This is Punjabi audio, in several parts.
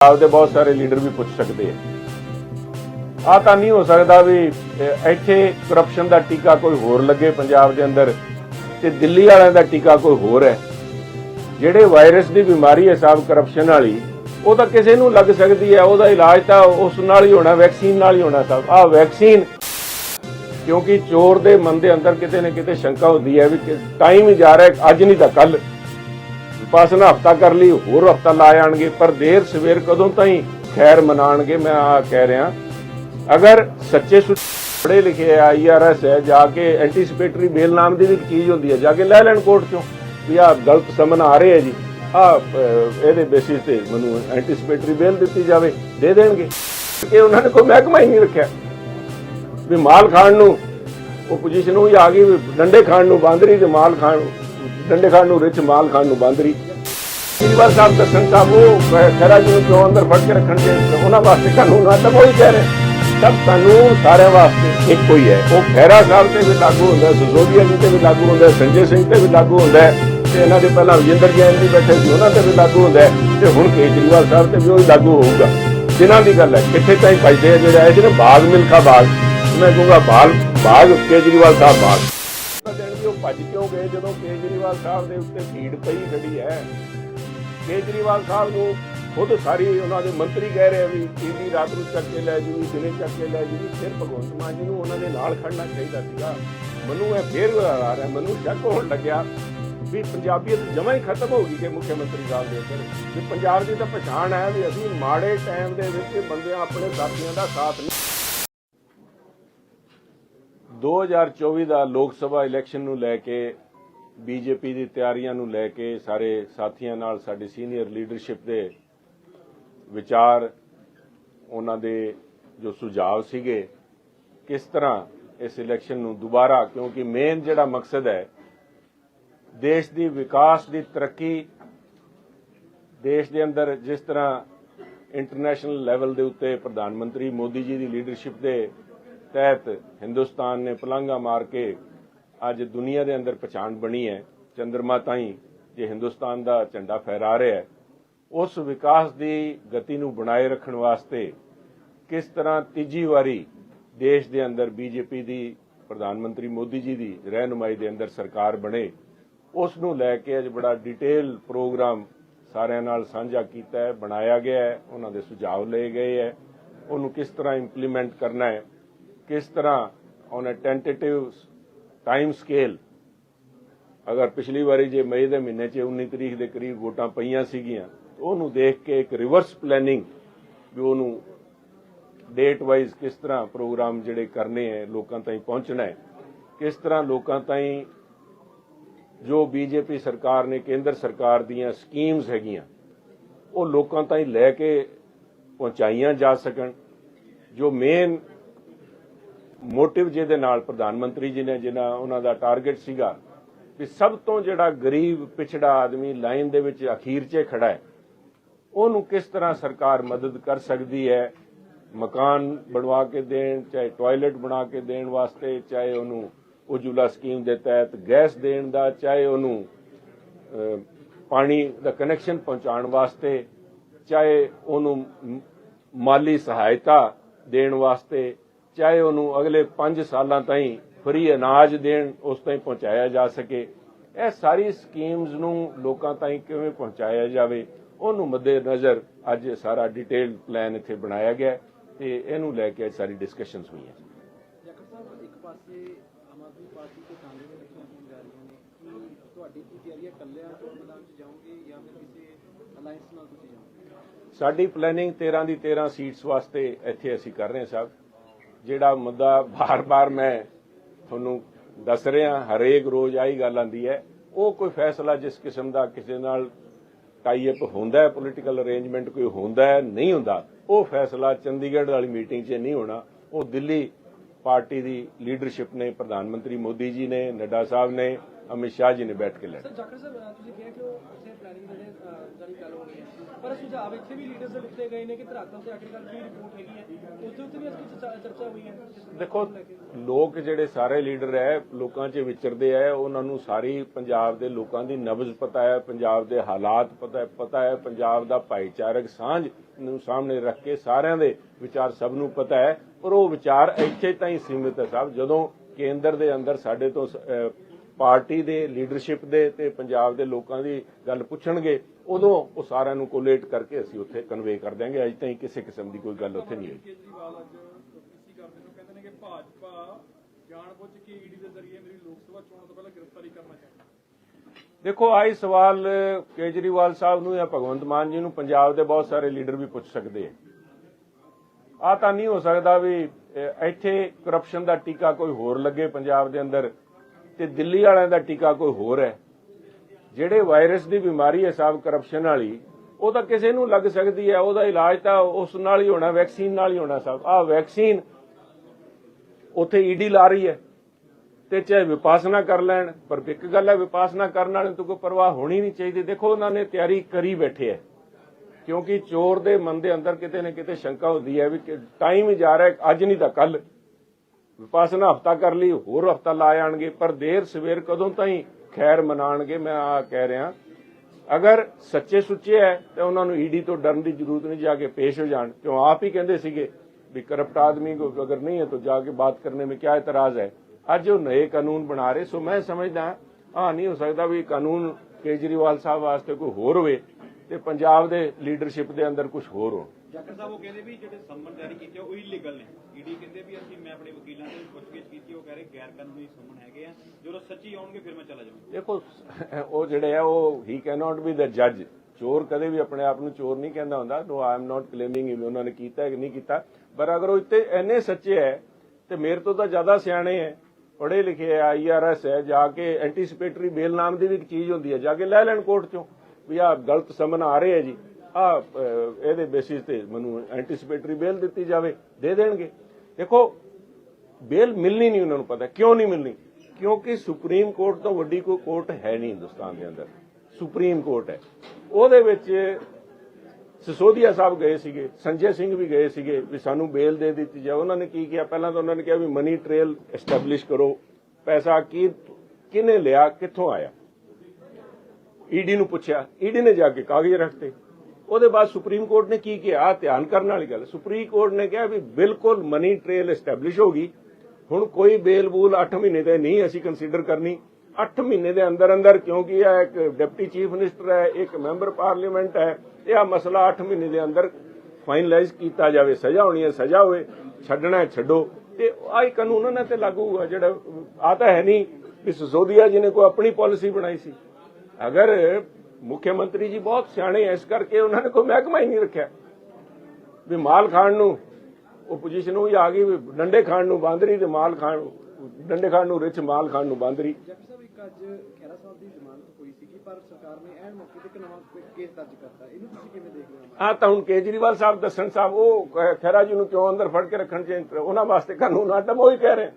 ਆਪਦੇ ਬਹੁਤ ਸਾਰੇ ਲੀਡਰ ਵੀ ਪੁੱਛ ਸਕਦੇ ਆ। ਆ ਤਾਂ ਨਹੀਂ ਹੋ ਸਕਦਾ ਵੀ ਇੱਥੇ ਕਰਪਸ਼ਨ ਦਾ ਟੀਕਾ ਕੋਈ ਹੋਰ ਲੱਗੇ ਪੰਜਾਬ ਦੇ ਅੰਦਰ ਤੇ ਦਿੱਲੀ ਵਾਲਿਆਂ ਦਾ ਟੀਕਾ ਕੋਈ ਹੋਰ ਹੈ। ਜਿਹੜੇ ਵਾਇਰਸ ਦੀ ਬਿਮਾਰੀ ਹੈ ਸਾਹਿਬ ਕਰਪਸ਼ਨ ਵਾਲੀ, ਉਹ ਤਾਂ ਕਿਸੇ ਨੂੰ ਲੱਗ ਸਕਦੀ ਹੈ, ਉਹਦਾ ਇਲਾਜ ਤਾਂ ਉਸ ਨਾਲ ਹੀ ਹੋਣਾ ਵੈਕਸੀਨ ਨਾਲ ਹੀ ਹੋਣਾ ਸਾਹਿਬ ਆ ਵੈਕਸੀਨ ਕਿਉਂਕਿ ਚੋਰ ਦੇ ਮਨ ਦੇ ਅੰਦਰ ਕਿਤੇ ਨਾ ਕਿਤੇ ਸ਼ੰਕਾ ਹੁੰਦੀ ਹੈ ਵੀ ਟਾਈਮ ਹੀ ਜਾ ਰਿਹਾ, ਅੱਜ ਨਹੀਂ ਤਾਂ ਕੱਲ ਬਸ ਨਾ ਹਫਤਾ ਕਰ ਲਈ, ਹੋਰ ਹਫਤਾ ਲਾ ਆਣਗੇ, ਪਰ ਦੇਰ ਸਵੇਰ ਕਦੋਂ ਤਾਈਂ ਖੈਰ ਮਨਾਣਗੇ, ਮੈਂ ਆ ਕਹਿ ਰਿਹਾ। ਅਗਰ ਸੱਚੇ ਸੁੱਚੇ ਪੜ੍ਹੇ ਲਿਖੇ ਆਈਆਰਐਸ ਹੈ, ਜਾ ਕੇ ਐਂਟੀਸਪੇਟਰੀ ਬੇਲ ਨਾਮ ਦੀ ਵੀ ਚੀਜ਼ ਹੁੰਦੀ ਹੈ, ਜਾ ਕੇ ਲੈ ਲੈਣ ਕੋਰਟ ਚੋਂ, ਵੀ ਆ ਗਲਤ ਸਮਨ ਆ ਰਹੇ ਹੈ ਜੀ ਆ ਇਹਦੇ ਬੇਸਿਸ ਤੇ ਮੈਨੂੰ ਐਂਟੀਸਪੇਟਰੀ ਬੇਲ ਦਿੱਤੀ ਜਾਵੇ, ਦੇ ਦੇਣਗੇ। ਇਹ ਉਹਨਾਂ ਨੇ ਕੋਈ ਮਹਿਕਮਾ ਹੀ ਨਹੀਂ ਰੱਖਿਆ। ਵੀ ਮਾਲ ਖਾਣ ਨੂੰ, ਉਹ ਪੋਜੀਸ਼ਨ ਉਹ ਆ ਗਈ ਵੀ ਡੰਡੇ ਖਾਣ ਨੂੰ ਬਾਂਦਰੀ ਤੇ ਮਾਲ ਖਾਣ ਡੰਡੇ ਖਾਣ ਨੂੰ ਰਿਚ ਮਾਲ ਖਾਣ ਨੂੰ ਬਾਂਦਰੀ। ਕੇਜਰੀਵਾਲ ਸਾਹਿਬ ਦੱਸਣ ਸਾਹਿਬ ਖੈਰਾ ਜੀ ਨੂੰ ਕਿਉਂ ਅੰਦਰ ਫੜ ਕੇ ਰੱਖਣ ਦੇ ਉਹਨਾਂ ਵਾਸਤੇ ਕਾਨੂੰਨ ਆ ਤਾਂ ਉਹੀ ਕਹਿ ਰਹੇ। ਸਭ ਕਾਨੂੰਨ ਸਾਰਿਆਂ ਵਾਸਤੇ ਇੱਕੋ ਹੀ ਹੈ। ਉਹ ਖੈਰਾ ਸਾਹਿਬ ਤੇ ਵੀ ਲਾਗੂ ਹੁੰਦਾ ਹੈ, ਜੀ ਤੇ ਵੀ ਲਾਗੂ ਹੁੰਦਾ ਸੰਜੇ ਸਿੰਘ ਤੇ ਵੀ ਲਾਗੂ ਹੁੰਦਾ ਤੇ ਇਹਨਾਂ ਦੇ ਪਹਿਲਾਂ ਵਿਜੇਂਦਰ ਜੈਨ ਵੀ ਬੈਠੇ ਸੀ ਉਹਨਾਂ ਤੇ ਵੀ ਲਾਗੂ ਹੁੰਦਾ ਤੇ ਹੁਣ ਕੇਜਰੀਵਾਲ ਸਾਹਿਬ ਤੇ ਵੀ ਉਹੀ ਲਾਗੂ ਹੋਊਗਾ। ਜਿਨ੍ਹਾਂ ਦੀ ਗੱਲ ਹੈ ਕਿੱਥੇ ਤਾਈਂ ਭਜਦੇ ਆ ਜਿਹੜੇ ਆਏ ਸੀ ਬਾਗ ਮਿਲਖਾ ਬਾਗ। ਮੈਂ ਕਹੂੰਗਾ ਬਾਲ ਬਾਗ ਕੇਜਰੀਵਾਲ ਸਾਹਿਬ ਬਾਗ। ਉਹ ਭੱਜ ਕਿਉਂ ਗਏ ਜਦੋਂ ਕੇਜਰੀਵਾਲ ਸਾਹਿਬ ਦੇ ਉੱਤੇ ਭੀੜ ਪਈ ਖੜੀ ਹੈ। ਕੇਜਰੀਵਾਲ ਸਾਹਿਬ ਨੂੰ ਖੁਦ ਸਾਰੀ ਉਹਨਾਂ ਦੇ ਮੰਤਰੀ ਕਹਿ ਰਹੇ ਵੀ ਇੰਨੀ ਰਾਤ ਨੂੰ ਚੱਕ ਕੇ ਲੈ ਜੂਗੀ ਦਿਨੇ ਚੱਕ ਕੇ ਲੈ ਜੂਗੀ ਫਿਰ ਭਗਵੰਤ ਮਾਨ ਜੀ ਨੂੰ ਉਹਨਾਂ ਦੇ ਨਾਲ ਖੜਨਾ ਚਾਹੀਦਾ ਸੀਗਾ। ਮੈਨੂੰ ਇਹ ਫੇਰ ਆ ਰਿਹਾ, ਮੈਨੂੰ ਸ਼ੱਕ ਹੋਣ ਲੱਗਿਆ ਵੀ ਪੰਜਾਬੀਅਤ ਜਮਾਂ ਹੀ ਖਤਮ ਹੋ ਗਈ ਕਿ ਮੁੱਖ ਮੰਤਰੀ ਸਾਹਿਬ ਦੇ ਉੱਪਰ। ਵੀ ਪੰਜਾਬ ਦੀ ਤਾਂ ਪਛਾਣ ਹੈ ਵੀ ਅਸੀਂ ਮਾੜੇ ਟਾਈਮ ਦੇ ਵਿੱਚ ਬੰਦਿਆਂ ਆਪਣੇ ਸਾਥੀਆਂ ਦਾ ਸਾਥ ਨਹੀਂ 2024 ਦਾ ਲੋਕ ਸਭਾ ਇਲੈਕਸ਼ਨ ਨੂੰ ਲੈ ਕੇ ਬੀਜੇਪੀ ਦੀ ਤਿਆਰੀਆਂ ਨੂੰ ਲੈ ਕੇ ਸਾਰੇ ਸਾਥੀਆਂ ਨਾਲ, ਸਾਡੀ ਸੀਨੀਅਰ ਲੀਡਰਸ਼ਿਪ ਦੇ ਵਿਚਾਰ, ਉਹਨਾਂ ਦੇ ਜੋ ਸੁਝਾਅ ਸੀਗੇ, ਕਿਸ ਤਰ੍ਹਾਂ ਇਸ ਇਲੈਕਸ਼ਨ ਨੂੰ ਦੁਬਾਰਾ, ਕਿਉਂਕਿ ਮੇਨ ਜਿਹੜਾ ਮਕਸਦ ਹੈ, ਦੇਸ਼ ਦੀ ਵਿਕਾਸ ਦੀ ਤਰੱਕੀ, ਦੇਸ਼ ਦੇ ਅੰਦਰ ਜਿਸ ਤਰ੍ਹਾਂ ਇੰਟਰਨੈਸ਼ਨਲ ਲੈਵਲ ਦੇ ਉੱਤੇ ਪ੍ਰਧਾਨ ਮੰਤਰੀ ਮੋਦੀ ਜੀ ਦੀ ਲੀਡਰਸ਼ਿਪ ਦੇ ਤਹਿਤ ਹਿੰਦੁਸਤਾਨ ਨੇ ਪਲਾਂਗਾ ਮਾਰ ਕੇ ਅੱਜ ਦੁਨੀਆ ਦੇ ਅੰਦਰ ਪਛਾਣ ਬਣੀ ਹੈ, ਚੰਦਰਮਾ ਤਾਈਂ ਜੇ ਹਿੰਦੁਸਤਾਨ ਦਾ ਝੰਡਾ ਫਹਿਰਾ ਰਿਹਾ ਹੈ, ਉਸ ਵਿਕਾਸ ਦੀ ਗਤੀ ਨੂੰ ਬਣਾਏ ਰੱਖਣ ਵਾਸਤੇ ਕਿਸ ਤਰ੍ਹਾਂ ਤੀਜੀ ਵਾਰੀ ਦੇਸ਼ ਦੇ ਅੰਦਰ ਬੀਜੇਪੀ ਦੀ, ਪ੍ਰਧਾਨ ਮੰਤਰੀ ਮੋਦੀ ਜੀ ਦੀ ਰਹਿਨੁਮਾਈ ਦੇ ਅੰਦਰ ਸਰਕਾਰ ਬਣੇ, ਉਸ ਨੂੰ ਲੈ ਕੇ ਅੱਜ ਬੜਾ ਡਿਟੇਲ ਪ੍ਰੋਗਰਾਮ ਸਾਰਿਆਂ ਨਾਲ ਸਾਂਝਾ ਕੀਤਾ ਹੈ, ਬਣਾਇਆ ਗਿਆ ਹੈ, ਉਹਨਾਂ ਦੇ ਸੁਝਾਅ ਲਏ ਗਏ ਹੈ, ਉਹਨੂੰ ਕਿਸ ਤਰ੍ਹਾਂ ਇੰਪਲੀਮੈਂਟ ਕਰਨਾ ਹੈ, ਕਿਸ ਤਰ੍ਹਾਂ on a tentative time scale. ਅਗਰ ਪਿਛਲੀ ਵਾਰੀ ਜੇ ਮਈ ਦੇ ਮਹੀਨੇ 'ਚ 19 ਤਰੀਕ ਦੇ ਕਰੀਬ ਵੋਟਾਂ ਪਈਆਂ ਸੀਗੀਆਂ ਉਹਨੂੰ ਦੇਖ ਕੇ ਇੱਕ ਰਿਵਰਸ ਪਲੈਨਿੰਗ ਵੀ ਉਹਨੂੰ ਡੇਟ ਵਾਈਜ਼ ਕਿਸ ਤਰ੍ਹਾਂ ਪ੍ਰੋਗਰਾਮ ਜਿਹੜੇ ਕਰਨੇ ਹੈ, ਲੋਕਾਂ ਤਾਈਂ ਪਹੁੰਚਣਾ ਹੈ। ਕਿਸ ਤਰ੍ਹਾਂ ਲੋਕਾਂ ਤਾਈਂ ਜੋ ਬੀਜੇਪੀ ਸਰਕਾਰ ਨੇ, ਕੇਂਦਰ ਸਰਕਾਰ ਦੀਆਂ ਸਕੀਮਸ ਹੈਗੀਆਂ, ਉਹ ਲੋਕਾਂ ਤਾਈਂ ਲੈ ਕੇ ਪਹੁੰਚਾਈਆਂ ਜਾ ਸਕਣ। ਜੋ ਮੇਨ ਮੋਟਿਵ ਜਿਹਦੇ ਨਾਲ ਪ੍ਰਧਾਨ ਮੰਤਰੀ ਜੀ ਨੇ, ਜਿਹਨਾਂ ਉਹਨਾਂ ਦਾ ਟਾਰਗੇਟ ਸੀਗਾ ਵੀ ਸਭ ਤੋਂ ਜਿਹੜਾ ਗਰੀਬ, ਪਿਛੜਾ ਆਦਮੀ ਲਾਈਨ ਦੇ ਵਿੱਚ ਅਖੀਰ 'ਚ ਖੜਾ ਹੈ, ਉਹਨੂੰ ਕਿਸ ਤਰ੍ਹਾਂ ਸਰਕਾਰ ਮਦਦ ਕਰ ਸਕਦੀ ਹੈ? ਮਕਾਨ ਬਣਵਾ ਕੇ ਦੇਣ, ਚਾਹੇ ਟਾਇਲਟ ਬਣਾ ਕੇ ਦੇਣ ਵਾਸਤੇ, ਚਾਹੇ ਉਹਨੂੰ ਉਜਵਲਾ ਸਕੀਮ ਦੇ ਤਹਿਤ ਗੈਸ ਦੇਣ ਦਾ, ਚਾਹੇ ਉਹਨੂੰ ਪਾਣੀ ਦਾ ਕਨੈਕਸ਼ਨ ਪਹੁੰਚਾਉਣ ਵਾਸਤੇ, ਚਾਹੇ ਉਹਨੂੰ ਮਾਲੀ ਸਹਾਇਤਾ ਦੇਣ ਵਾਸਤੇ ਚਾਹੇ ਉਹਨੂੰ ਅਗਲੇ 5 ਸਾਲਾਂ ਤਾਈਂ ਫਰੀ ਅਨਾਜ ਦੇਣ ਉਸ ਤਾਈਂ ਪਹੁੰਚਾਇਆ ਜਾ ਸਕੇ। ਇਹ ਸਾਰੀ ਸਕੀਮਸ ਨੂੰ ਲੋਕਾਂ ਤਾਈਂ ਕਿਵੇਂ ਪਹੁੰਚਾਇਆ ਜਾਵੇ ਉਹਨੂੰ ਮੱਦੇ ਨਜ਼ਰ ਅੱਜ ਇਹ ਸਾਰਾ ਡਿਟੇਲ ਪਲਾਨ ਇੱਥੇ ਬਣਾਇਆ ਗਿਆ ਤੇ ਇਹਨੂੰ ਲੈ ਕੇ ਸਾਰੀ ਡਿਸਕਸ਼ਨਸ ਹੋਈਆਂ। ਜੈਕਰ ਸਾਹਿਬ ਇੱਕ ਪਾਸੇ ਆਮ ਆਦਮੀ ਪਾਰਟੀ ਤੇ ਕਾਂਗਰਸ ਇਲੈਕਸ਼ਨ ਹੋਣ ਜਾ ਰਹੀਆਂ ਨੇ ਕੀ ਤੁਹਾਡੀ ਕੀ ਤਿਆਰੀ ਹੈ ਇਕੱਲਿਆਂ ਚੋਣ ਮੈਦਾਨ 'ਚ ਜਾਓਗੇ ਜਾਂ ਫਿਰ ਕਿਸੇ ਅਲਾਈਅੰਸ ਨਾਲ ਤੁਸੀਂ ਜਾਓਗੇ? ਸਾਡੀ ਪਲੈਨਿੰਗ 13 ਦੀ 13 ਸੀਟਸ ਵਾਸਤੇ ਇੱਥੇ ਅਸੀਂ ਕਰ ਰਹੇ ਹਾਂ ਸਾਹਿਬ। ਜਿਹੜਾ ਮੁੱਦਾ ਬਾਰ-ਬਾਰ ਮੈਂ ਤੁਹਾਨੂੰ ਦੱਸ ਰਿਹਾ, ਹਰੇਕ ਰੋਜ਼ ਆਹੀ ਗੱਲ ਆਂਦੀ ਹੈ। ਉਹ ਕੋਈ ਫੈਸਲਾ ਜਿਸ ਕਿਸਮ ਦਾ ਕਿਸੇ ਨਾਲ ਟਾਈ ਅਪ ਹੁੰਦਾ ਹੈ ਪੋਲੀਟੀਕਲ ਅਰੇਂਜਮੈਂਟ ਕੋਈ ਹੁੰਦਾ ਹੈ, ਨਹੀਂ ਹੁੰਦਾ, ਉਹ ਫੈਸਲਾ ਚੰਡੀਗੜ੍ਹ ਵਾਲੀ ਮੀਟਿੰਗ 'ਚ ਨਹੀਂ ਹੋਣਾ। ਉਹ ਦਿੱਲੀ ਪਾਰਟੀ ਦੀ ਲੀਡਰਸ਼ਿਪ ਨੇ, ਪ੍ਰਧਾਨ ਮੰਤਰੀ ਮੋਦੀ ਜੀ ਨੇ, ਨੱਡਾ ਸਾਹਿਬ ਨੇ ਅਮਿਤ ਸ਼ਾਹ ਜੀ ਨੇ ਬੈਠ ਕੇ ਲੈਣਾ ਸਰ ਜਾਖੜ ਸਾਹਿਬ ਅਹ ਤੁਸੀਂ ਕਿਹਾ ਕਿ ਉਹ ਉੱਥੇ ਪਲੈਨਿੰਗ ਦੇ ਜਿਹੜੇ ਜਾਨੀ ਗੱਲ ਹੋ ਰਹੀ ਹੈ ਪਰ ਸੁਝਾਅ ਇੱਥੇ ਵੀ ਲੀਡਰਸ ਦੇ ਦਿੱਤੇ ਗਏ ਨੇ ਕਿ ਧਰਾਤਲ ਤੇ ਆਖਿਰਕਾਰ ਕੀ ਰਿਪੋਰਟ ਹੈਗੀ ਹੈ? ਉੱਥੇ ਉੱਥੇ ਵੀ ਇਸ ਕੁਝ ਚਰਚਾ ਹੋਈ ਹੈ। ਦੇਖੋ ਲੋਕ ਜਿਹੜੇ ਸਾਰੇ ਲੀਡਰ ਹੈ ਲੋਕਾਂ 'ਚ ਵਿਚਰਦੇ ਹੈ ਉਹਨਾਂ ਨੂੰ ਸਾਰੀ ਪੰਜਾਬ ਦੇ ਲੋਕਾਂ ਦੀ ਨਬਜ਼ ਪਤਾ ਹੈ ਪੰਜਾਬ ਦੇ ਹਾਲਾਤ ਪਤਾ ਹੈ ਪਤਾ ਹੈ ਪੰਜਾਬ ਦਾ ਭਾਈਚਾਰਕ ਸਾਂਝ ਨੂੰ ਸਾਹਮਣੇ ਰੱਖ ਕੇ ਸਾਰਿਆਂ ਦੇ ਵਿਚਾਰ ਸਭ ਨੂੰ ਪਤਾ ਹੈ। ਪਰ ਉਹ ਵਿਚਾਰ ਇੱਥੇ ਤਾਂ ਹੀ ਸੀਮਿਤ ਹੈ ਸਾਹਿਬ। ਜਦੋਂ ਕੇਂਦਰ ਦੇ ਅੰਦਰ ਸਾਡੇ ਤੋਂ ਪਾਰਟੀ ਦੇ ਲੀਡਰਸ਼ਿਪ ਦੇ ਤੇ ਪੰਜਾਬ ਦੇ ਲੋਕਾਂ ਦੀ ਗੱਲ ਪੁੱਛਣਗੇ ਉਦੋਂ ਉਹ ਸਾਰਿਆਂ ਨੂੰ ਕੋਲੇਟ ਕਰਕੇ ਅਸੀਂ ਉੱਥੇ ਕਨਵੇ ਕਰ ਦਿਆਂਗੇ। ਅਜੇ ਤਾਈਂ ਕਿਸੇ ਕਿਸਮ ਦੀ ਕੋਈ ਗੱਲ ਉੱਥੇ ਨਹੀਂ ਹੋਈ। ਕੇਜਰੀਵਾਲ ਅੱਜ ਪੀਸੀ ਕਰਦੇ ਨੂੰ ਕਹਿੰਦੇ ਨੇ ਕਿ ਭਾਜਪਾ ਜਾਣਬੁੱਝ ਕੇ ਈਡੀ ਦੇ ਜ਼ਰੀਏ ਮੇਰੀ ਲੋਕ ਸਭਾ ਚੋਣ ਤੋਂ ਪਹਿਲਾਂ ਗ੍ਰਿਫਤਾਰੀ ਕਰਨਾ ਚਾਹੁੰਦੀ। ਹੈ ਦੇਖੋ ਆਈ ਸਵਾਲ ਕੇਜਰੀਵਾਲ ਸਾਹਿਬ ਨੂੰ ਜਾਂ ਭਗਵੰਤ ਮਾਨ ਜੀ ਨੂੰ ਪੰਜਾਬ ਦੇ ਬਹੁਤ ਸਾਰੇ ਲੀਡਰ ਵੀ ਪੁੱਛ ਸਕਦੇ ਆ। ਆ ਤਾਂ ਨਹੀਂ ਹੋ ਸਕਦਾ ਵੀ ਇੱਥੇ ਕਰਪਸ਼ਨ ਦਾ ਟੀਕਾ ਕੋਈ ਹੋਰ ਲੱਗੇ ਪੰਜਾਬ ਦੇ ਅੰਦਰ। ਤੇ ਦਿੱਲੀ ਵਾਲਿਆਂ ਦਾ ਟੀਕਾ ਕੋਈ ਹੋਰ ਹੈ। ਜਿਹੜੇ ਵਾਇਰਸ ਦੀ ਬਿਮਾਰੀ ਹੈ ਸਾਹਿਬ ਕਰਪਸ਼ਨ ਵਾਲੀ, ਉਹ ਤਾਂ ਕਿਸੇ ਨੂੰ ਲੱਗ ਸਕਦੀ ਹੈ। ਉਹਦਾ ਇਲਾਜ ਤਾਂ ਉਸ ਨਾਲ ਹੀ ਹੋਣਾ, ਵੈਕਸੀਨ ਨਾਲ ਹੀ ਹੋਣਾ ਸਾਹਿਬ ਆ ਵੈਕਸੀਨ ਉੱਥੇ ਈਡੀ ਲਾ ਰਹੀ ਹੈ, ਤੇ ਚਾਹੇ ਵਿਪਾਸਨਾ ਕਰ ਲੈਣ, ਪਰ ਇੱਕ ਗੱਲ ਹੈ, ਵਿਪਾਸਨਾ ਕਰਨ ਵਾਲੇ ਤੋਂ ਕੋਈ ਪਰਵਾਹ ਹੋਣੀ ਨਹੀਂ ਚਾਹੀਦੀ। ਦੇਖੋ, ਉਹਨਾਂ ਨੇ ਤਿਆਰੀ ਕਰੀ ਬੈਠੇ ਹੈ, ਕਿਉਂਕਿ ਚੋਰ ਦੇ ਮਨ ਦੇ ਅੰਦਰ ਕਿਤੇ ਨਾ ਕਿਤੇ ਸ਼ੰਕਾ ਹੁੰਦੀ ਹੈ ਵੀ ਟਾਈਮ ਹੀ ਜਾ ਰਿਹਾ, ਅੱਜ ਨਹੀਂ ਤਾਂ ਕੱਲ ਵਿਪਾਸਨਾ ਹਫਤਾ ਕਰ ਲਈ, ਹੋਰ ਹਫਤਾ ਲਾ ਆਣਗੇ, ਪਰ ਦੇਰ ਸਵੇਰ ਕਦੋਂ ਤਾਈਂ ਖੈਰ ਮਨਾਣਗੇ, ਮੈਂ ਆ ਕਹਿ ਰਿਹਾ। ਅਗਰ ਸੱਚੇ ਸੁੱਚੇ ਹੈ ਤੇ ਉਹਨਾਂ ਨੂੰ ਈਡੀ ਤੋਂ ਡਰਨ ਦੀ ਜ਼ਰੂਰਤ ਨਹੀਂ, ਜਾ ਕੇ ਪੇਸ਼ ਹੋ ਜਾਣ। ਕਿਉਂ? ਆਪ ਹੀ ਕਹਿੰਦੇ ਸੀਗੇ ਵੀ ਕਰਪਟ ਆਦਮੀ ਕੋ ਅਗਰ ਨਹੀਂ ਹੈ, ਤਾਂ ਜਾ ਕੇ ਬਾਤ ਕਰਨ ਮੇਂ ਕੀ ਇਤਰਾਜ਼ ਹੈ। ਅੱਜ ਉਹ ਨਏ ਕਾਨੂੰਨ ਬਣਾ ਰਹੇ, ਸੋ ਮੈਂ ਸਮਝਦਾ ਆ ਨਹੀਂ ਹੋ ਸਕਦਾ ਵੀ ਕਾਨੂੰਨ ਕੇਜਰੀਵਾਲ ਸਾਹਿਬ ਵਾਸਤੇ ਕੋਈ ਹੋਰ ਹੋਵੇ। ਤੇ ਪੰਜਾਬ ਦੇ ਲੀਡਰਸ਼ਿਪ ਦੇ ਅੰਦਰ ਕੁਝ ਹੋਰ ਹੋਣ। ਜਾਖੜ ਸਾਹਿਬ ਉਹ ਕਹਿੰਦੇ ਵੀ ਜਿਹੜੇ ਸੰਮਨ ਜਾਰੀ ਕੀਤੇ ਉਹ ਇਲੀਗਲ ਨੇ। ਈਡੀ ਕਹਿੰਦੇ ਵੀ ਅਸੀਂ ਮੈਂ ਆਪਣੇ ਵਕੀਲਾਂ ਤੋਂ ਪੁੱਛਗਿੱਛ ਕੀਤੀ ਉਹ ਕਹਿ ਰਹੇ ਗੈਰ ਕਾਨੂੰਨੀ ਸੰਮਨ ਹੈਗੇ ਆ। ਜਦੋਂ ਸੱਚੀ ਆਉਣਗੇ ਫਿਰ ਮੈਂ ਚਲਾ ਜਾਵਾਂਗਾ ਦੇਖੋ ਉਹ ਜਿਹੜੇ ਆ ਉਹ ਹੀ ਕੈਨੋਟ ਬੀ ਦ ਜੱਜ ਚੋਰ ਕਦੇ ਵੀ ਆਪਣੇ ਆਪ ਨੂੰ ਚੋਰ ਨਹੀਂ ਕਹਿੰਦਾ ਹੁੰਦਾ। ਨੋ ਆਈ ਐਮ ਨਾਟ ਕਲੇਮਿੰਗ ਹੀ ਉਹਨਾਂ ਨੇ ਕੀਤਾ ਹੈ ਕਿ ਨਹੀਂ ਕੀਤਾ। ਪਰ ਅਗਰ ਉਹ ਇੱਥੇ ਇੰਨੇ ਸੱਚੇ ਹੈ ਤੇ ਮੇਰੇ ਤੋਂ ਤਾਂ ਜ਼ਿਆਦਾ ਸਿਆਣੇ ਹੈ। ਪੜ੍ਹੇ ਲਿਖੇ ਆਈਆਰਐਸ ਹੈ ਜਾ ਕੇ ਐਂਟੀਸਿਪੇਟਰੀ ਬੇਲ ਨਾਮ ਦੀ ਵੀ ਇੱਕ ਚੀਜ਼ ਹੁੰਦੀ ਹੈ ਜਾ ਕੇ ਲੈ ਲੈਣ ਕੋਰਟ ਚੋਂ। ਵੀ ਆ ਗਲਤ ਸਮਨ ਆ ਰਹੇ ਹੈ ਜੀ ਆ ਇਹਦੇ ਬੇਸਿਸ ਤੇ ਮੈਨੂੰ ਐਂਟੀਸਿਪੇਟਰੀ ਬੇਲ ਦਿੱਤੀ ਜਾਵੇ, ਦੇ ਦੇਣਗੇ। ਦੇਖੋ ਬੇਲ ਮਿਲਣੀ ਨਹੀਂ ਉਹਨਾਂ ਨੂੰ ਪਤਾ, ਕਿਉਂ ਨਹੀਂ ਮਿਲਣੀ? ਕਿਉਂਕਿ ਸੁਪਰੀਮ ਕੋਰਟ ਤੋਂ ਵੱਡੀ ਕੋਈ ਕੋਰਟ ਹੈ ਨਹੀਂ ਹਿੰਦੁਸਤਾਨ ਦੇ ਅੰਦਰ। ਸੁਪਰੀਮ ਕੋਰਟ ਹੈ। ਉਹਦੇ ਵਿੱਚ ਸਿਸੋਦੀਆ ਸਾਹਿਬ ਗਏ ਸੀਗੇ, ਸੰਜੇ ਸਿੰਘ ਵੀ ਗਏ ਸੀਗੇ, ਵੀ ਸਾਨੂੰ ਬੇਲ ਦੇ ਦਿੱਤੀ ਜਾ ਉਹਨਾਂ ਨੇ ਕੀ ਕੀਤਾ ਪਹਿਲਾਂ ਤਾਂ ਉਹਨਾਂ ਨੇ ਕਿਹਾ ਵੀ ਮਨੀ ਟ੍ਰੇਲ ਐਸਟੈਬਲਿਸ਼ ਕਰੋ। ਪੈਸਾ ਕੀ ਕਿਨੇ ਲਿਆ, ਕਿੱਥੋਂ ਆਇਆ? ਈਡੀ ਨੂੰ ਪੁੱਛਿਆ। ਈਡੀ ਨੇ ਜਾ ਕੇ ਕਾਗਜ਼ ਰੱਖਤੇ। ਉਹਦੇ ਬਾਅਦ ਸੁਪਰੀਮ ਕੋਰਟ ਨੇ ਕੀ ਕਿਹਾ? ਧਿਆਨ ਕਰਨ ਵਾਲੀ ਗੱਲ। ਸੁਪਰੀਮ ਕੋਰਟ ਨੇ ਕਿਹਾ ਵੀ ਬਿਲਕੁਲ ਮਨੀ ਟ੍ਰੇਲ ਐਸਟੈਬਲਿਸ਼ ਹੋ ਗਈ। ਹੁਣ ਕੋਈ ਬੇਲ ਬੂਲ 8 ਮਹੀਨੇ ਤੇ ਨਹੀਂ ਅਸੀਂ ਕੰਸੀਡਰ ਕਰਨੀ। 8 ਮਹੀਨੇ ਦੇ ਅੰਦਰ ਅੰਦਰ ਕਿਉਂਕਿ ਇਹ ਇੱਕ ਡਿਪਟੀ ਚੀਫ ਮਿਨਿਸਟਰ ਹੈ, ਇੱਕ ਮੈਂਬਰ ਪਾਰਲੀਮੈਂਟ ਹੈ, ਇਹ ਮਸਲਾ 8 ਮਹੀਨੇ ਦੇ ਅੰਦਰ ਫਾਈਨਲਾਈਜ਼ ਕੀਤਾ ਜਾਵੇ। ਸਜ਼ਾ ਹੋਣੀ ਹੈ, ਸਜ਼ਾ ਹੋਵੇ, ਛੱਡਣਾ ਛੱਡੋ। ਤੇ ਆਹ ਕਾਨੂੰਨ ਉਹਨਾਂ ਤੇ ਲਾਗੂ ਹੋਊਗਾ ਜਿਹੜਾ ਆ ਤਾਂ ਹੈ ਨਹੀਂ ਕਿ ਸਿਸੋਦੀਆ ਜੀ ਨੇ ਕੋਈ ਆਪਣੀ ਪਾਲਿਸੀ ਬਣਾਈ ਸੀ। ਅਗਰ ਮੁੱਖ ਮੰਤਰੀ ਜੀ ਬਹੁਤ ਸਿਆਣੇ ਐ ਇਸ ਕਰਕੇ ਉਹਨਾਂ ਨੇ ਕੋਈ ਮਹਿਕਮਾ ਹੀ ਨਹੀਂ ਰੱਖਿਆ। ਵੀ ਮਾਲ ਖਾਣ ਨੂੰ ਉਹ ਹੀ ਆ ਗਈ ਵੀ ਡੰਡੇ ਖਾਣ ਨੂੰ ਬਾਂਦਰੀ ਤੇ ਮਾਲ ਖਾਣ ਡੰਡੇ ਖਾਣ ਨੂੰ ਰਿਚ ਮਾਲ ਖਾਣ ਨੂੰ ਬਾਂਦਰੀ। ਜੱਟ ਸਾਹਿਬ ਇੱਕ ਅੱਜ ਖਹਿਰਾ ਸਾਹਿਬ ਦੀ ਜ਼ਮਾਨਤ ਹੋਈ ਸੀਗੀ ਪਰ ਸਰਕਾਰ ਨੇ ਐਨ ਮੌਕੇ ਤੇ ਇੱਕ ਨਵਾਂ ਕੇਸ ਦਰਜ ਕਰਤਾ। ਇਹਨੂੰ ਤੁਸੀਂ ਕਿਵੇਂ ਦੇਖਦੇ ਹੋ? ਆ ਤਾਂ ਹੁਣ ਕੇਜਰੀਵਾਲ ਸਾਹਿਬ ਦੱਸਣ ਸਾਹਿਬ ਉਹ ਖ- ਖਹਿਰਾ ਜੀ ਨੂੰ ਕਿਉਂ ਅੰਦਰ ਫੜ ਕੇ ਰੱਖਣ ਚ ਇੰਟਰ- ਉਹਨਾਂ ਵਾਸਤੇ ਕਾਨੂੰਨ ਆਟਮ ਉਹ ਹੀ ਕਹਿ ਰਹੇ।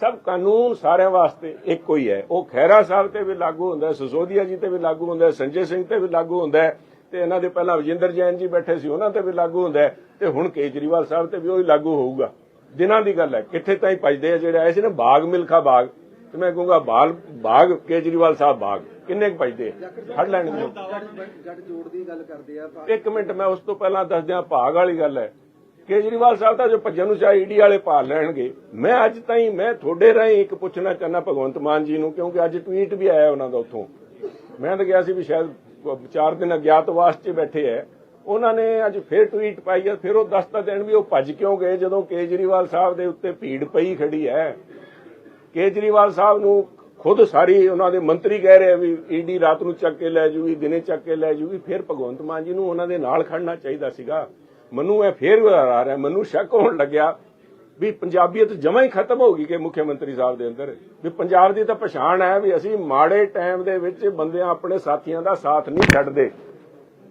ਸਭ ਕਾਨੂੰਨ ਸਾਰਿਆਂ ਵਾਸਤੇ ਇੱਕੋ ਹੀ ਹੈ। ਉਹ ਖਹਿਰਾ ਸਾਹਿਬ ਤੇ ਵੀ ਲਾਗੂ ਹੁੰਦਾ ਹੈ ਸਿਸੋਦੀਆ ਜੀ ਤੇ ਵੀ ਲਾਗੂ ਹੁੰਦਾ ਹੈ ਸੰਜੇ ਸਿੰਘ ਤੇ ਵੀ ਲਾਗੂ ਹੁੰਦਾ ਹੈ ਤੇ ਇਹਨਾਂ ਦੇ ਪਹਿਲਾਂ ਵਿਜੇਂਦਰ ਜੈਨ ਜੀ ਬੈਠੇ ਸੀ ਉਹਨਾਂ ਤੇ ਵੀ ਲਾਗੂ ਹੁੰਦਾ ਹੈ ਤੇ ਹੁਣ ਕੇਜਰੀਵਾਲ ਸਾਹਿਬ ਤੇ ਵੀ ਉਹ ਹੀ ਲਾਗੂ ਹੋਊਗਾ। ਦਿਨਾਂ ਦੀ ਗੱਲ ਹੈ ਕਿੱਥੇ ਤਾਈਂ ਭਜਦੇ ਆ ਜਿਹੜੇ ਆਏ ਸੀ ਨਾ ਬਾਗ ਮਿਲਖਾ ਬਾਗ। ਤੇ ਮੈਂ ਕਹੂੰਗਾ ਬਾਲ ਬਾਗ ਕੇਜਰੀਵਾਲ ਸਾਹਿਬ ਬਾਗ ਕਿੰਨੇ ਕੁ ਭਜਦੇ? ਫੜ ਲੈਣਗੇ। ਜੱਟ ਜੱਟ ਜੋੜ ਦੀ ਗੱਲ ਕਰਦੇ ਆ ਇੱਕ ਮਿੰਟ ਮੈਂ ਉਸ ਤੋਂ ਪਹਿਲਾਂ ਦੱਸ ਦਿਆਂ ਭਾਗ ਵਾਲੀ ਗੱਲ ਹੈ। ਕੇਜਰੀਵਾਲ ਸਾਹਿਬ ਤਾਂ ਜੋ ਭੱਜਣ ਨੂੰ ਚਾਹੇ ਈਡੀ ਵਾਲੇ ਭਾਲ ਲੈਣਗੇ। ਮੈਂ ਅੱਜ ਤਾਈਂ, ਮੈਂ ਤੁਹਾਡੇ ਰਾਹੀਂ ਇੱਕ ਪੁੱਛਣਾ ਚਾਹਨਾ ਭਗਵੰਤ ਮਾਨ ਜੀ ਨੂੰ, ਕਿਉਂਕਿ ਅੱਜ ਟਵੀਟ ਵੀ ਆਇਆ ਉਹਨਾਂ ਦਾ ਉੱਥੋਂ। ਮੈਂ ਤਾਂ ਗਿਆ ਸੀ ਵੀ ਸ਼ਾਇਦ ਚਾਰ ਦਿਨ ਅਗਿਆਤਵਾਸ 'ਚ ਬੈਠੇ ਐ। ਉਹਨਾਂ ਨੇ ਅੱਜ ਫਿਰ ਟਵੀਟ ਪਾਈ ਹੈ ਫਿਰ ਉਹ ਦੱਸਤਾ ਦੇਣ ਵੀ ਉਹ ਭੱਜ ਕਿਉਂ ਗਏ ਜਦੋਂ ਕੇਜਰੀਵਾਲ ਸਾਹਿਬ ਦੇ ਉੱਤੇ ਭੀੜ ਪਈ ਖੜੀ ਹੈ ਕੇਜਰੀਵਾਲ ਸਾਹਿਬ ਨੂੰ ਖੁਦ ਸਾਰੀ ਉਹਨਾਂ ਦੇ ਮੰਤਰੀ ਕਹਿ ਰਹੇ ਆ ਵੀ ਈਡੀ ਰਾਤ ਨੂੰ ਚੱਕ ਕੇ ਲੈ ਜੂਗੀ, ਦਿਨੇ ਚੱਕ ਕੇ ਲੈ ਜੂਗੀ, ਫਿਰ ਭਗਵੰਤ ਮਾਨ ਜੀ ਨੂੰ ਉਹਨਾਂ ਦੇ ਨਾਲ ਖੜਨਾ ਚਾਹੀਦਾ ਸੀਗਾ। ਮੈਨੂੰ ਇਹ ਫੇਰ ਆ ਰਿਹਾ, ਮੈਨੂੰ ਸ਼ੱਕ ਹੋਣ ਲੱਗਿਆ ਵੀ ਪੰਜਾਬੀਅਤ ਜਮਾਂ ਹੀ ਖਤਮ ਹੋ ਗਈ ਕਿ ਮੁੱਖ ਮੰਤਰੀ ਸਾਹਿਬ ਦੇ ਅੰਦਰ। ਵੀ ਪੰਜਾਬ ਦੀ ਤਾਂ ਪਛਾਣ ਹੈ ਵੀ ਅਸੀਂ ਮਾੜੇ ਟਾਈਮ ਦੇ ਵਿੱਚ ਬੰਦਿਆਂ ਆਪਣੇ ਸਾਥੀਆਂ ਦਾ ਸਾਥ ਨਹੀਂ ਛੱਡਦੇ।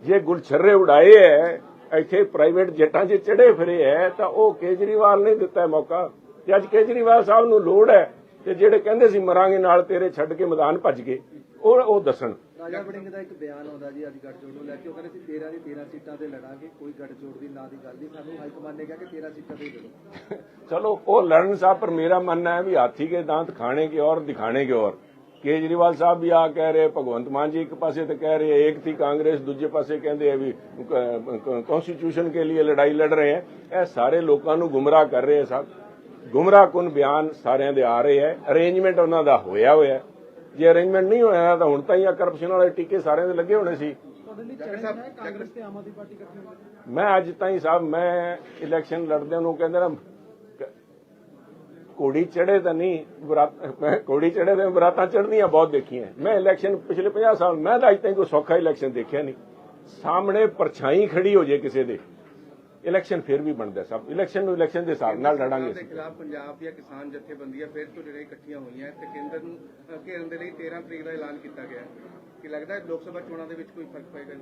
ਜੇ ਗੁਲਛਰਰੇ ਉਡਾਏ ਐ, ਇੱਥੇ ਪ੍ਰਾਈਵੇਟ ਜੱਟਾਂ 'ਚ ਚੜੇ ਫਿਰੇ ਐ, ਤਾਂ ਉਹ ਕੇਜਰੀਵਾਲ ਨੇ ਦਿੱਤਾ ਮੌਕਾ। ਤੇ ਅੱਜ ਕੇਜਰੀਵਾਲ ਸਾਹਿਬ ਨੂੰ ਲੋੜ ਹੈ ਤੇ ਜਿਹੜੇ ਕਹਿੰਦੇ ਸੀ ਮਰਾਂਗੇ ਨਾਲ ਤੇਰੇ ਛੱਡ ਕੇ ਮੈਦਾਨ ਭੱਜ ਗਏ। ਉਹ ਉਹ ਦੱਸਣ। ਰਾਜਾ ਵੜਿੰਗ ਦਾ ਇੱਕ ਬਿਆਨ ਆਉਂਦਾ ਜੀ ਅੱਜ ਗੱਠਜੋੜ ਨੂੰ ਲੈ ਕੇ। ਉਹ ਕਹਿੰਦੇ ਸੀ ਦੀ 13 ਸੀਟਾਂ ਤੇ ਲੜਾਂਗੇ ਕੋਈ ਗੱਠਜੋੜ ਦੀ ਨਾ ਦੀ ਗੱਲ ਨਹੀਂ। ਸਾਨੂੰ ਹਾਈ ਕਮਾਂਡ ਨੇ ਕਿਹਾ ਕਿ 13 ਸੀਟਾਂ ਤੇ ਲੜੋ। ਚਲੋ ਉਹ ਲੜਨ ਸਾਹਿਬ ਪਰ ਮੇਰਾ ਮੰਨਣਾ ਹੈ ਵੀ ਹਾਥੀ ਕੇ ਦਾੰਤ ਖਾਣੇ ਕੇ ਔਰ ਦਿਖਾਣੇ ਕੇ ਔਰ। ਕੇਜਰੀਵਾਲ ਸਾਹਿਬ ਵੀ ਆ ਕਹਿ ਰਹੇ ਭਗਵੰਤ ਮਾਨ ਜੀ ਇੱਕ ਪਾਸੇ ਤੇ ਕਹਿ ਰਹੇ ਇੱਕ ਥੀ ਕਾਂਗਰਸ ਦੂਜੇ ਪਾਸੇ ਕਹਿੰਦੇ ਆ ਵੀ ਕਨਸਟੀਟਿਊਸ਼ਨ ਕੇ ਲਈ ਲੜਾਈ ਲੜ ਰਹੇ ਹੈ। ਇਹ ਸਾਰੇ ਲੋਕਾਂ ਨੂੰ ਗੁੰਮਰਾਹ ਕਰ ਰਹੇ ਸਭ। ਗੁੰਮਰਾਹਕੁਨ ਬਿਆਨ ਸਾਰਿਆਂ ਦੇ ਆ ਰਹੇ ਹੈ। ਅਰੇਂਜਮੈਂਟ ਉਹਨਾਂ ਦਾ ਹੋਇਆ ਹੋਇਆ ਜੇ ਅਰੇਂਜਮੈਂਟ ਨਹੀਂ ਹੋਇਆ ਤਾਂ ਹੁਣ ਤਾਂ ਹੀ ਆ ਕਰਪਸ਼ਨ ਵਾਲੇ ਟੀਕੇ ਸਾਰਿਆਂ ਦੇ ਲੱਗੇ ਹੋਣੇ ਸੀ। ਮੈਂ ਅੱਜ ਤਾਈਂ ਸਾਹਿਬ ਮੈਂ ਇਲੈਕਸ਼ਨ ਲੜਦਿਆਂ ਨੂੰ ਕਹਿੰਦੇ ਨਾ ਕ- ਘੋੜੀ ਚੜੇ ਤਾਂ ਨਹੀਂ ਬਰਾਤ ਮੈਂ ਘੋੜੀ ਚੜੇ ਤੇ ਬਰਾਤਾਂ ਚੜ੍ਹਦੀਆਂ ਬਹੁਤ ਦੇਖੀਆਂ। ਮੈਂ ਇਲੈਕਸ਼ਨ ਪਿਛਲੇ 50 ਸਾਲ ਮੈਂ ਤਾਂ ਅੱਜ ਤਾਈਂ ਕੋਈ ਸੌਖਾ ਇਲੈਕਸ਼ਨ ਦੇਖਿਆ ਨਹੀਂ। ਸਾਹਮਣੇ ਪਰਛਾਈ ਖੜੀ ਹੋ ਜੇ ਕਿਸੇ ਦੇ। ਇਲੈਕਸ਼ਨ ਫਿਰ ਵੀ ਬਣਦਾ ਸਭ ਇਲੈਕਸ਼ਨ ਨੂੰ ਇਲੈਕਸ਼ਨ ਦੇ ਹਿਸਾਬ ਨਾਲ ਲੜਾਂਗੇ ਦੇ ਖਿਲਾਫ ਪੰਜਾਬ ਦੀਆਂ ਕਿਸਾਨ ਜਥੇਬੰਦੀਆਂ ਫਿਰ ਤੋਂ ਜਿਹੜੇ ਇਕੱਠੀਆਂ ਹੋਈਆਂ ਤੇ ਕੇਂਦਰ ਨੂੰ ਘੇਰਨ ਦੇ ਲਈ 13 ਤਰੀਕ ਦਾ ਐਲਾਨ ਕੀਤਾ ਗਿਆ। ਕੀ ਲੱਗਦਾ ਲੋਕ ਸਭਾ ਚੋਣਾਂ ਦੇ ਵਿੱਚ ਕੋਈ ਫ਼ਰਕ ਪਏਗਾ?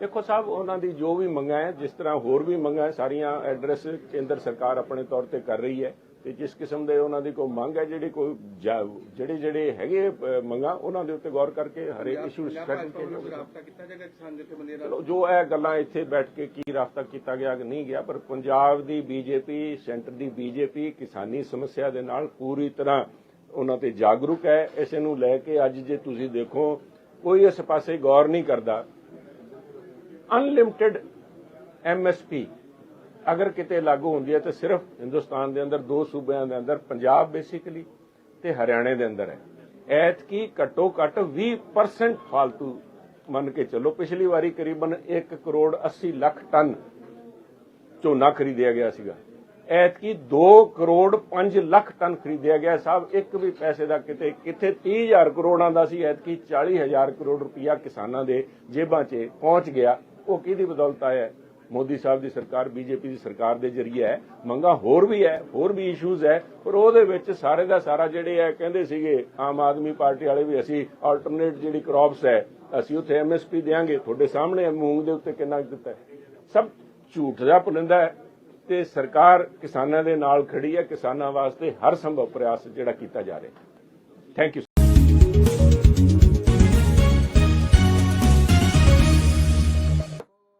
ਦੇਖੋ ਸਾਹਿਬ ਉਹਨਾਂ ਦੀ ਜੋ ਵੀ ਮੰਗਾਂ ਹੈ ਜਿਸ ਤਰ੍ਹਾਂ ਹੋਰ ਵੀ ਮੰਗਾਂ ਹੈ ਸਾਰੀਆਂ ਐਡਰੈਸ ਕੇਂਦਰ ਸਰਕਾਰ ਆਪਣੇ ਤੌਰ ਤੇ ਕਰ ਰਹੀ ਹੈ ਤੇ ਜਿਸ ਕਿਸਮ ਦੇ ਉਹਨਾਂ ਦੀ ਕੋਈ ਮੰਗ ਹੈ ਜਿਹੜੀ ਕੋਈ ਜਿਹੜੇ ਜਿਹੜੇ ਹੈਗੇ ਮੰਗਾਂ ਉਹਨਾਂ ਦੇ ਉੱਤੇ ਗੌਰ ਕਰਕੇ ਹਰੇਕ ਇਸ਼ੂ ਰਾਬਤਾ ਨਾਲ ਚਲੋ ਜੋ ਇਹ ਗੱਲਾਂ ਇੱਥੇ ਬੈਠ ਕੇ ਕੀ ਰਾਫਤਾ ਕੀਤਾ ਗਿਆ ਕਿ ਨਹੀਂ ਗਿਆ ਪਰ ਪੰਜਾਬ ਦੀ ਬੀਜੇਪੀ ਸੈਂਟਰ ਦੀ ਬੀਜੇਪੀ ਕਿਸਾਨੀ ਸਮੱਸਿਆ ਦੇ ਨਾਲ ਪੂਰੀ ਤਰ੍ਹਾਂ ਉਹਨਾਂ ਤੇ ਜਾਗਰੂਕ ਹੈ। ਇਸ ਨੂੰ ਲੈ ਕੇ ਅੱਜ ਜੇ ਤੁਸੀਂ ਦੇਖੋ ਕੋਈ ਇਸ ਪਾਸੇ ਗੌਰ ਨਹੀਂ ਕਰਦਾ। ਅਨਲਿਮਟਿਡ ਐਮਐਸਪੀ ਅਗਰ ਕਿਤੇ ਲਾਗੂ ਹੁੰਦੀ ਹੈ ਤਾਂ ਸਿਰਫ ਹਿੰਦੁਸਤਾਨ ਦੇ ਅੰਦਰ, ਦੋ ਸੂਬਿਆਂ ਦੇ ਅੰਦਰ, ਪੰਜਾਬ ਬੇਸਿਕਲੀ ਤੇ ਹਰਿਆਣੇ ਦੇ ਅੰਦਰ ਹੈ। ਐਤਕੀ ਘੱਟੋ ਘੱਟ 20% ਫਾਲਤੂ ਮੰਨ ਕੇ ਚੱਲੋ, ਪਿਛਲੀ ਵਾਰੀ ਕਰੀਬਨ 1 ਕਰੋੜ 80 ਲੱਖ ਟਨ ਝੋਨਾ ਖਰੀਦਿਆ ਗਿਆ ਸੀਗਾ। ਐਤਕੀ 2 ਕਰੋੜ 5 ਲੱਖ ਟਨ ਖਰੀਦਿਆ ਗਿਆ ਸਾਹਿਬ ਇੱਕ ਵੀ ਪੈਸੇ ਦਾ ਕਿਤੇ ਕਿਤੇ 30000 ਕਰੋੜਾਂ ਦਾ ਸੀ, ਐਤਕੀ 40000 ਕਰੋੜ ਰੁਪਇਆ ਕਿਸਾਨਾਂ ਦੇ ਜੇਬਾਂ 'ਚ ਪਹੁੰਚ ਗਿਆ। ਉਹ ਕਿਹਦੀ ਬਦੌਲਤ ਆਇਆ? ਮੋਦੀ ਸਾਹਿਬ ਦੀ ਸਰਕਾਰ, ਬੀਜੇਪੀ ਦੀ ਸਰਕਾਰ ਦੇ ਜ਼ਰੀਏ ਹੈ। ਮੰਗਾ ਹੋਰ ਵੀ ਹੈ, ਹੋਰ ਵੀ ਇਸ਼ੂਜ਼ ਹੈ। ਪਰ ਉਹਦੇ ਵਿੱਚ ਸਾਰੇ ਦਾ ਸਾਰਾ ਜਿਹੜੇ ਹੈ, ਕਹਿੰਦੇ ਸੀਗੇ, ਆਮ ਆਦਮੀ ਪਾਰਟੀ ਵਾਲੇ ਵੀ ਅਸੀਂ ਆਲਟਰਨੇਟ ਜਿਹੜੀ ਕ੍ਰੌਪਸ ਹੈ, ਅਸੀਂ ਉੱਥੇ ਐਮਐਸਪੀ ਦੇਾਂਗੇ ਤੁਹਾਡੇ ਸਾਹਮਣੇ ਮੂੰਗ ਦੇ ਉੱਤੇ ਕਿੰਨਾ ਕੁ ਦਿੱਤਾ ਸਭ ਝੂਠ ਦਾ ਪੁਲਿੰਦਾ ਹੈ ਤੇ ਸਰਕਾਰ ਕਿਸਾਨਾਂ ਦੇ ਨਾਲ ਖੜੀ ਹੈ। ਕਿਸਾਨਾਂ ਵਾਸਤੇ ਹਰ ਸੰਭਵ ਪ੍ਰਯਾਸ ਜਿਹੜਾ ਕੀਤਾ ਜਾ ਰਿਹਾ ਥੈਂਕ ਯੂ